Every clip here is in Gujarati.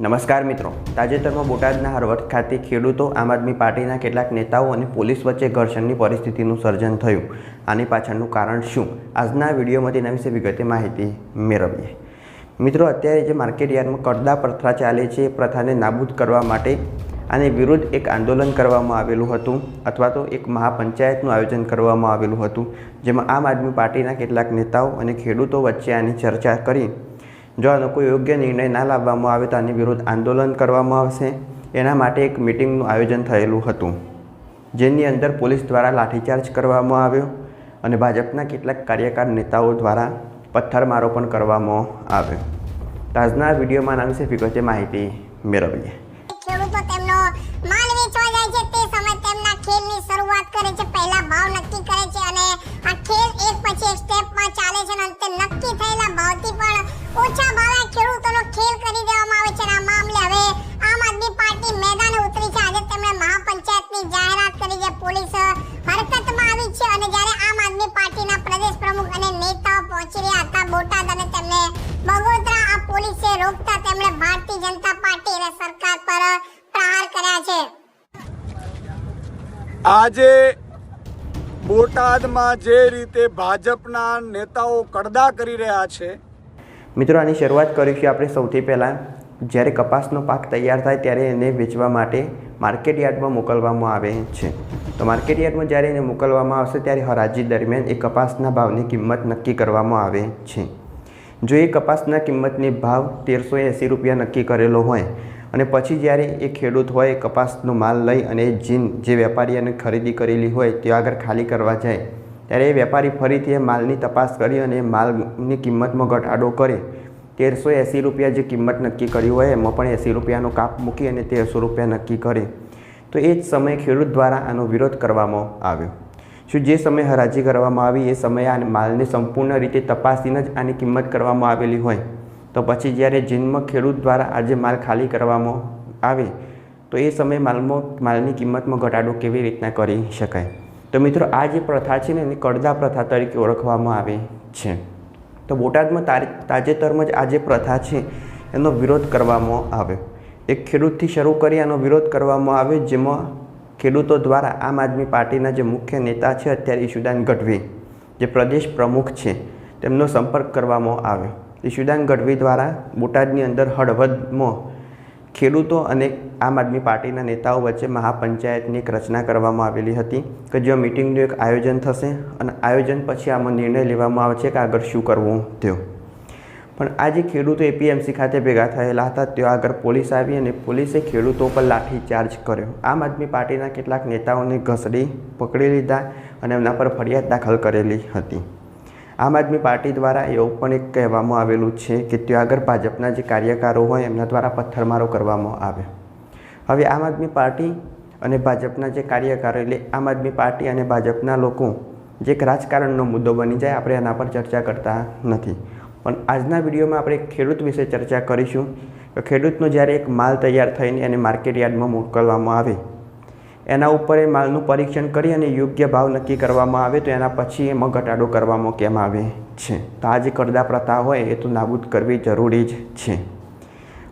નમસ્કાર મિત્રો. તાજેતરમાં બોટાદના હરવદ ખાતે ખેડૂતો, આમ આદમી પાર્ટીના કેટલાક નેતાઓ અને પોલીસ વચ્ચે ઘર્ષણની પરિસ્થિતિનું સર્જન થયું. આની પાછળનું કારણ શું? આજના વિડીયોમાં તેના વિશે વિગતે માહિતી મેળવીએ. મિત્રો, અત્યારે જે માર્કેટ યાર્ડમાં કડદા પ્રથા ચાલે છે, એ પ્રથાને નાબૂદ કરવા માટે આને વિરુદ્ધ એક આંદોલન કરવામાં આવેલું હતું અથવા તો એક મહાપંચાયતનું આયોજન કરવામાં આવેલું હતું, જેમાં આમ આદમી પાર્ટીના કેટલાક નેતાઓ અને ખેડૂતો વચ્ચે આની ચર્ચા કરી જો આનો કોઈ યોગ્ય નિર્ણય ના લાવવામાં આવે તો આની વિરુદ્ધ આંદોલન કરવામાં આવશે. એના માટે એક મિટિંગનું આયોજન થયેલું હતું, જેની અંદર પોલીસ દ્વારા લાઠીચાર્જ કરવામાં આવ્યો અને ભાજપના કેટલાક કાર્યકાર નેતાઓ દ્વારા પથ્થરમારો પણ કરવામાં આવ્યો. તાજના વિડીયોમાં આના વિશે વિગતે માહિતી મેળવીએ. છે અને આ ખેલ એક પછી એક સ્ટેપમાં ચાલે છે અને અંતે નક્કી થયેલા ભાવથી પણ ઓછા ભાવે ખેડૂતોનો ખેલ કરી દેવામાં આવે છે આ મામલે હવે આમ આદમી પાર્ટી મેદાને ઉતરી છે. આજે તેમણે મહાપંચાયતની જાહેરાત કરી છે. પોલીસ હરકતમાં આવી છે અને જ્યારે આમ આદમી પાર્ટીના પ્રદેશ પ્રમુખ અને નેતાઓ પહોંચી રહ્યા હતા, બોટાદ અને તેમને બગોદરા આ પોલીસે રોકતા તેમણે ભારતીય જનતા પાર્ટી અને સરકાર પર પ્રહાર કર્યા છે. આજે બોટાદમાં જે રીતે ભાજપના નેતાઓ કડદા કરી રહ્યા છે મિત્રો, આની શરૂઆત કરીશું આપણે સૌથી પહેલાં. જ્યારે કપાસનો પાક તૈયાર થાય ત્યારે એને વેચવા માટે માર્કેટ યાર્ડમાં મોકલવામાં આવે છે. તો માર્કેટ યાર્ડમાં જ્યારે એને મોકલવામાં આવશે ત્યારે હરાજી દરમિયાન એ કપાસના ભાવની કિંમત નક્કી કરવામાં આવે છે. જો એ કપાસના કિંમતની ભાવ તેરસો એંસી રૂપિયા નક્કી કરેલો હોય અને પછી જ્યારે એ ખેડૂત હોય કપાસનો માલ લઈ અને જીન જે વેપારીઓને ખરીદી કરેલી હોય તે આગળ ખાલી કરવા જાય ત્યારે એ વેપારી ફરીથી એ માલની તપાસ કરી અને એ માલની કિંમતમાં ઘટાડો કરે. તેરસો એંસી રૂપિયા જે કિંમત નક્કી કરી હોય, એમાં પણ એંસી રૂપિયાનો કાપ મૂકી અને તેરસો રૂપિયા નક્કી કરે. તો એ જ સમયે ખેડૂત દ્વારા આનો વિરોધ કરવામાં આવ્યો. શું જે સમયે હરાજી કરવામાં આવી, એ સમયે આ માલને સંપૂર્ણ રીતે તપાસીને જ આની કિંમત કરવામાં આવેલી હોય. તો પછી જ્યારે જીનમાં ખેડૂત દ્વારા આજે માલ ખાલી કરવામાં આવે, તો એ સમયે માલમાં, માલની કિંમતમાં ઘટાડો કેવી રીતના કરી શકાય? તો મિત્રો, આ જે પ્રથા છે ને, એને કડદા પ્રથા તરીકે ઓળખવામાં આવે છે. તો બોટાદમાં તારી, તાજેતરમાં જ આ જે પ્રથા છે, એનો વિરોધ કરવામાં આવ્યો એક ખેડૂતથી શરૂ કરી આનો વિરોધ કરવામાં આવ્યો જેમાં ખેડૂતો દ્વારા આમ આદમી પાર્ટીના જે મુખ્ય નેતા છે, અત્યારે ઈશુદાન ગઢવી, જે પ્રદેશ પ્રમુખ છે, તેમનો સંપર્ક કરવામાં આવ્યો ઈશુદાન ગઢવી દ્વારા બોટાદની અંદર હળવદમાં ખેડૂતો અને આમ આદમી પાર્ટીના નેતાઓ વચ્ચે મહાપંચાયતની એક રચના કરવામાં આવેલી હતી કે જ્યાં મિટિંગનું એક આયોજન થશે અને આયોજન પછી આમાં નિર્ણય લેવામાં આવે છે કે આગળ શું કરવું તેવું પણ આ જે ખેડૂતો એપીએમસી ખાતે ભેગા થયેલા હતા ત્યાં આગળ પોલીસ આવી અને પોલીસે ખેડૂતો પર લાઠીચાર્જ કર્યો. આમ આદમી પાર્ટીના કેટલાક નેતાઓને ઘસડી પકડી લીધા અને એમના પર ફરિયાદ દાખલ કરેલી હતી. આમ આદમી પાર્ટી દ્વારા એવું પણ એક કહેવામાં આવેલું છે કે ત્યાં આગળ ભાજપના જે કાર્યકારો હોય એમના દ્વારા પથ્થરમારો કરવામાં આવે. હવે આમ આદમી પાર્ટી અને ભાજપના જે કાર્યકારો એટલે આમ આદમી પાર્ટી અને ભાજપના લોકો જે એક રાજકારણનો મુદ્દો બની જાય, આપણે એના પર ચર્ચા કરતા નથી. પણ આજના વિડીયોમાં આપણે ખેડૂત વિશે ચર્ચા કરીશું. ખેડૂતનો જ્યારે એક માલ તૈયાર થઈને એને માર્કેટ યાર્ડમાં મોકલવામાં આવે એના ઉપર એ માલનું પરીક્ષણ કરી અને યોગ્ય ભાવ નક્કી કરવામાં આવે તો એના પછી એમાં ઘટાડો કરવામાં કેમ આવે છે. તો આ જે કરદા પ્રથા હોય એ તો નાબૂદ કરવી જરૂરી જ છે.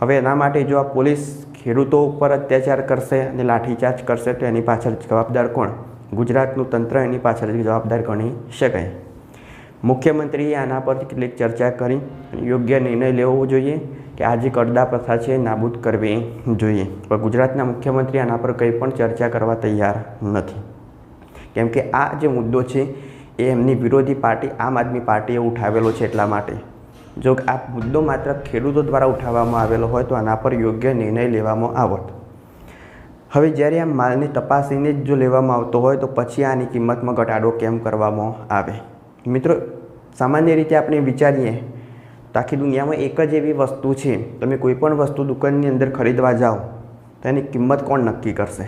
હવે એના માટે જો આ પોલીસ ખેડૂતો ઉપર અત્યાચાર કરશે અને લાઠીચાર્જ કરશે તો એની પાછળ જવાબદાર કોણ? ગુજરાતનું તંત્ર એની પાછળ જવાબદાર ગણી શકાય. મુખ્યમંત્રીએ આના પર કેટલીક ચર્ચા કરી યોગ્ય નિર્ણય લેવો જોઈએ. કે આ જે કરદા પ્રથા છે નાબૂદ કરવી જોઈએ. પણ ગુજરાતના મુખ્યમંત્રી આના પર કંઈ પણ ચર્ચા કરવા તૈયાર નથી. કેમ કે આ જે મુદ્દો છે એ એમની વિરોધી પાર્ટી આમ આદમી પાર્ટીએ ઉઠાવેલો છે એટલા માટે. જો આ મુદ્દો માત્ર ખેડૂતો દ્વારા ઉઠાવવામાં આવેલો હોય તો આના પર યોગ્ય નિર્ણય લેવામાં આવત. હવે જ્યારે આ માલની તપાસીને જ જો લેવામાં આવતો હોય તો પછી આની કિંમતમાં ઘટાડો કેમ કરવામાં આવે? મિત્રો, સામાન્ય રીતે આપણે વિચારીએ તો આખી દુનિયામાં એક જ એવી વસ્તુ છે, તમે કોઈપણ વસ્તુ દુકાનની અંદર ખરીદવા જાઓ, તો એની કિંમત કોણ નક્કી કરશે?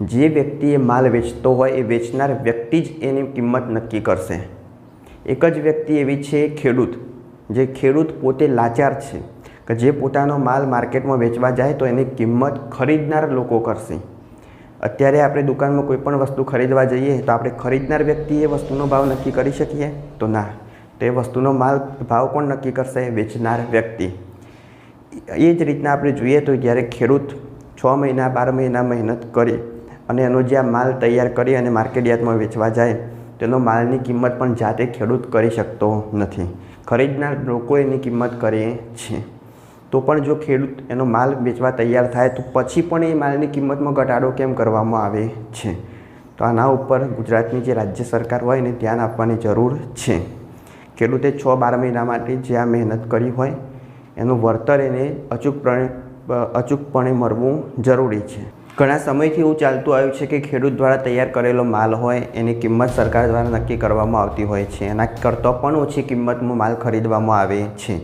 જે વ્યક્તિએ માલ વેચતો હોય, એ વેચનાર વ્યક્તિ જ એની કિંમત નક્કી કરશે. એક જ વ્યક્તિ એવી છે ખેડૂત, જે ખેડૂત પોતે લાચાર છે, કે જે પોતાનો માલ માર્કેટમાં વેચવા જાય તો એની કિંમત ખરીદનાર લોકો કરશે. અત્યારે આપણે દુકાનમાં કોઈ પણ વસ્તુ ખરીદવા જઈએ, તો આપણે ખરીદનાર વ્યક્તિ એ વસ્તુનો ભાવ નક્કી કરી શકીએ? તો ના. તે વસ્તુનો માલ ભાવ કોણ નક્કી કરશે? વેચનાર વ્યક્તિ. એ જ રીતના આપણે જોઈએ તો જ્યારે ખેડૂત છ મહિના, બાર મહિના મહેનત કરી અને એનો જે આ માલ તૈયાર કરી અને માર્કેટ વેચવા જાય, તેનો માલની કિંમત પણ જાતે ખેડૂત કરી શકતો નથી. ખરીદનાર લોકો એની કિંમત કરે છે. તો પણ જો ખેડૂત એનો માલ વેચવા તૈયાર થાય, તો પછી પણ એ માલની કિંમતમાં ઘટાડો કેમ કરવામાં આવે છે? તો આના ઉપર ગુજરાતની જે રાજ્ય સરકાર હોય એને ધ્યાન આપવાની જરૂર છે. ખેડૂતે છ, બાર મહિના માટે જે આ મહેનત કરી હોય, એનું વળતર એને અચૂકપણે અચૂકપણે મળવું જરૂરી છે. ઘણા સમયથી એવું ચાલતું આવ્યું છે કે ખેડૂત દ્વારા તૈયાર કરેલો માલ હોય, એની કિંમત સરકાર દ્વારા નક્કી કરવામાં આવતી હોય છે. એના કરતાં પણ ઓછી કિંમતમાં માલ ખરીદવામાં આવે છે.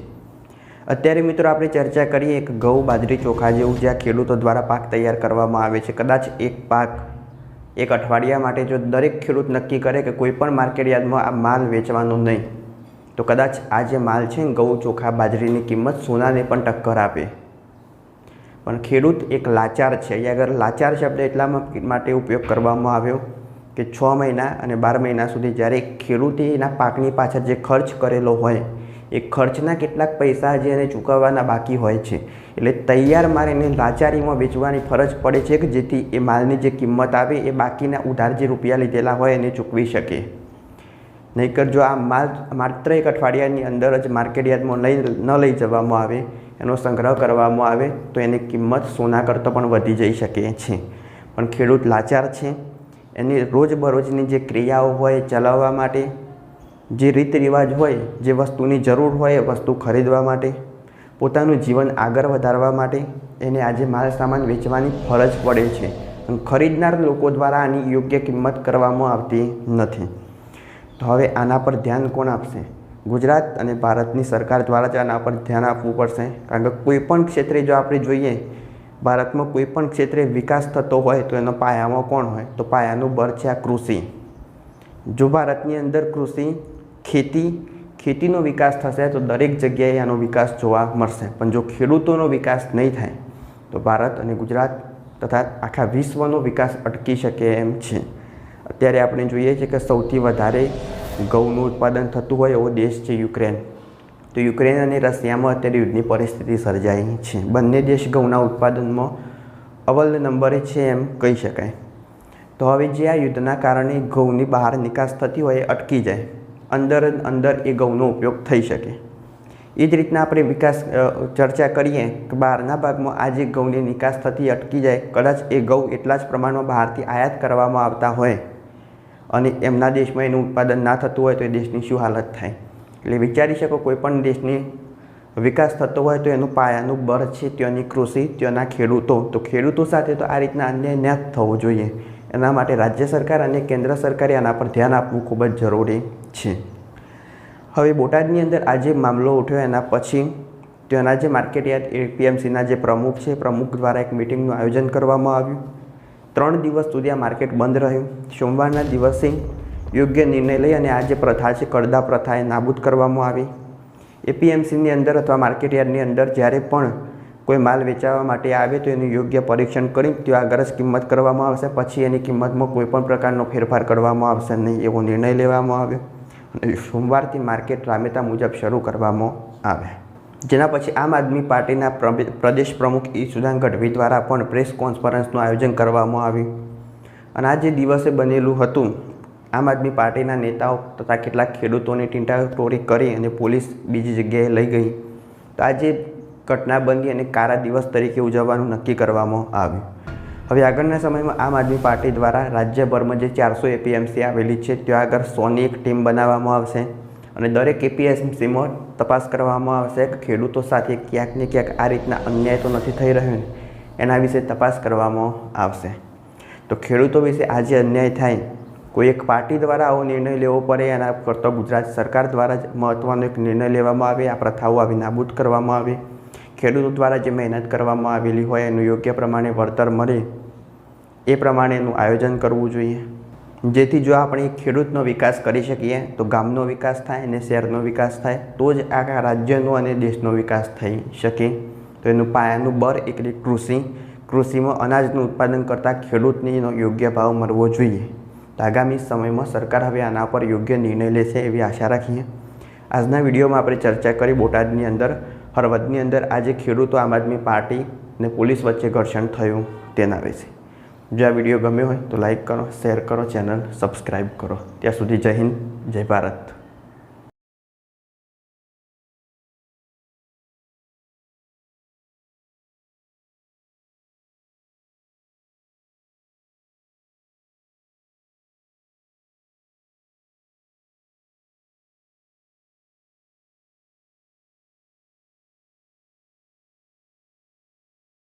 અત્યારે મિત્રો આપણે ચર્ચા કરીએ એક ઘઉં બાજરી ચોખા જેવું જ્યાં ખેડૂતો દ્વારા પાક તૈયાર કરવામાં આવે છે. કદાચ એક પાક, એક અઠવાડિયા માટે જો દરેક ખેડૂત નક્કી કરે કે કોઈ પણ માર્કેટ યાર્ડમાં આ માલ વેચવાનો નહીં. તો કદાચ આ જે માલ છે ને ઘઉં ચોખા બાજરીની કિંમત સોનાને પણ ટક્કર આપે. પણ ખેડૂત એક લાચાર છે. અહીંયા આગળ લાચાર શબ્દ એટલા માટે ઉપયોગ કરવામાં આવ્યો કે છ મહિના અને બાર મહિના સુધી જ્યારે ખેડૂતે એના પાકની પાછળ જે ખર્ચ કરેલો હોય, એ ખર્ચના કેટલાક પૈસા જે એને ચૂકવવાના બાકી હોય છે. એટલે તૈયાર માલ એને લાચારીમાં વેચવાની ફરજ પડે છે કે જેથી એ માલની જે કિંમત આવે, એ બાકીના ઉધાર જે રૂપિયા લીધેલા હોય એને ચૂકવી શકે. નહીંકર જો આ માલ માત્ર એક અઠવાડિયાની અંદર જ માર્કેટ યાર્ડમાં લઈ ન લઈ જવામાં આવે, એનો સંગ્રહ કરવામાં આવે, તો એની કિંમત સોના કરતાં પણ વધી જઈ શકે છે. પણ ખેડૂત લાચાર છે. એની રોજબરોજની જે ક્રિયાઓ હોય, ચલાવવા માટે જે રીત રિવાજ હોય, જે વસ્તુની જરૂર હોય વસ્તુ ખરીદવા માટે, પોતાનું જીવન આગળ વધારવા માટે એને આજે માલ સામાન વેચવાની ફરજ પડે છે. ખરીદનાર લોકો દ્વારા આની યોગ્ય કિંમત કરવામાં આવતી નથી. તો હવે આના પર ધ્યાન કોણ આપશે? ગુજરાત અને ભારતની સરકાર દ્વારા જ આના પર ધ્યાન આપવું પડશે. કારણ કે કોઈપણ ક્ષેત્રે જો આપણે જોઈએ, ભારતમાં કોઈપણ ક્ષેત્રે વિકાસ થતો હોય તો એનો પાયામાં કોણ હોય? તો પાયાનું બળ છે આ કૃષિ. જો ભારતની અંદર કૃષિ, ખેતી, ખેતીનો વિકાસ થશે તો દરેક જગ્યાએ આનો વિકાસ જોવા મળશે. પણ જો ખેડૂતોનો વિકાસ નહીં થાય, તો ભારત અને ગુજરાત તથા આખા વિશ્વનો વિકાસ અટકી શકે એમ છે. અત્યારે આપણે જોઈએ છીએ કે સૌથી વધારે ઘઉંનું ઉત્પાદન થતું હોય એવો દેશ છે યુક્રેન. તો યુક્રેન અને રશિયામાં અત્યારે યુદ્ધની પરિસ્થિતિ સર્જાઈ છે. બંને દેશ ઘઉંના ઉત્પાદનમાં અવ્વલ નંબરે છે એમ કહી શકાય. તો હવે જે આ યુદ્ધના કારણે ઘઉંની બહાર નિકાસ થતી હોય એ અટકી જાય. અંદર અંદર એ ઘઉંનો ઉપયોગ થઈ શકે. એ જ રીતના આપણે વિકાસ ચર્ચા કરીએ કે બહારના ભાગમાં આ જે ઘઉંની નિકાસ થતી અટકી જાય, કદાચ એ ઘઉં એટલા જ પ્રમાણમાં બહારથી આયાત કરવામાં આવતા હોય. અને એમના દેશમાં એનું ઉત્પાદન ના થતું હોય તો એ દેશની શું હાલત થાય? એટલે વિચારી શકો કોઈ પણ દેશની વિકાસ થતો હોય તો એનું પાયાનું બળ છે ત્યાંની કૃષિ, ત્યાંના ખેડૂતો. તો ખેડૂતો સાથે તો આ રીતના અન્યાય ન્યાત થવો જોઈએ. એના માટે રાજ્ય સરકાર અને કેન્દ્ર સરકારે આના પર ધ્યાન આપવું ખૂબ જ જરૂરી છે. હવે બોટાદની અંદર આ જે મામલો ઉઠ્યો એના પછી ત્યાંના જે માર્કેટ યાર્ડ એપીએમસીના જે પ્રમુખ છે, પ્રમુખ દ્વારા એક મિટિંગનું આયોજન કરવામાં આવ્યું. ત્રણ દિવસ સુધી આ માર્કેટ બંધ રહ્યું. સોમવારના દિવસે યોગ્ય નિર્ણય લઈ અને આ જે પ્રથા છે કડદા પ્રથા એ નાબૂદ કરવામાં આવી. એપીએમસીની અંદર અથવા માર્કેટ યાર્ડની અંદર જ્યારે પણ કોઈ માલ વેચાવા માટે આવે તો એનું યોગ્ય પરીક્ષણ કરી ત્યાં આગળ જ કિંમત કરવામાં આવશે. પછી એની કિંમતમાં કોઈપણ પ્રકારનો ફેરફાર કરવામાં આવશે નહીં એવો નિર્ણય લેવામાં આવ્યો. અને સોમવારથી માર્કેટ રામેતા મુજબ શરૂ કરવામાં આવે. જેના પછી આમ આદમી પાર્ટીના પ્રદેશ પ્રમુખ ઈશુદાન ગઢવી દ્વારા પણ પ્રેસ કોન્ફરન્સનું આયોજન કરવામાં આવ્યું. અને આ જે દિવસે બનેલું હતું, આમ આદમી પાર્ટીના નેતાઓ તથા કેટલાક ખેડૂતોની ટીંટાટોળી કરી અને પોલીસ બીજી જગ્યાએ લઈ ગઈ. તો આ જે ઘટના બની અને કારા દિવસ તરીકે ઉજવવાનું નક્કી કરવામાં આવ્યું. હવે આગળના સમયમાં આમ આદમી પાર્ટી દ્વારા રાજ્યભરમાં જે ચારસો એપીએમસી આવેલી છે, ત્યાં આગળ સોની એક ટીમ બનાવવામાં આવશે. અને દરેક એપીએમસીમાં તપાસ કરવામાં આવશે કે ખેડૂતો સાથે ક્યાંક ને ક્યાંક આ રીતના અન્યાય તો નથી થઈ રહ્યો ને? એના વિશે તપાસ કરવામાં આવશે. તો ખેડૂતો વિશે આજે અન્યાય થાય કોઈ એક પાર્ટી દ્વારા આવો નિર્ણય લેવો પડે, એના કરતાં ગુજરાત સરકાર દ્વારા જ મહત્ત્વનો એક નિર્ણય લેવામાં આવે, આ પ્રથાઓ આવી નાબૂદ કરવામાં આવે. ખેડૂતો દ્વારા જે મહેનત કરવામાં આવેલી હોય, એનું યોગ્ય પ્રમાણે વળતર મળે. એ પ્રમાણે એનું આયોજન કરવું જોઈએ. જેથી જો આપણે ખેડૂતનો વિકાસ કરી શકીએ, તો ગામનો વિકાસ થાય અને શહેરનો વિકાસ થાય, તો જ આખા રાજ્યનો અને દેશનો વિકાસ થઈ શકે. તો એનું પાયાનું બળ એટલે કૃષિ. કૃષિમાં અનાજનું ઉત્પાદન કરતાં ખેડૂતને એનો યોગ્ય ભાવ મળવો જોઈએ. તો આગામી સમયમાં સરકાર હવે આના પર યોગ્ય નિર્ણય લેશે એવી આશા રાખીએ. આજના વિડીયોમાં આપણે ચર્ચા કરી બોટાદની અંદર, હળવદની અંદર આજે ખેડૂતો આમ આદમી પાર્ટી અને પોલીસ વચ્ચે ઘર્ષણ થયું તેના વિશે. જો આ વીડિયો ગમ્યો હોય તો લાઈક કરો, શેર કરો, ચેનલ સબસ્ક્રાઈબ કરો. ત્યાં સુધી જય હિન્દ, જય ભારત.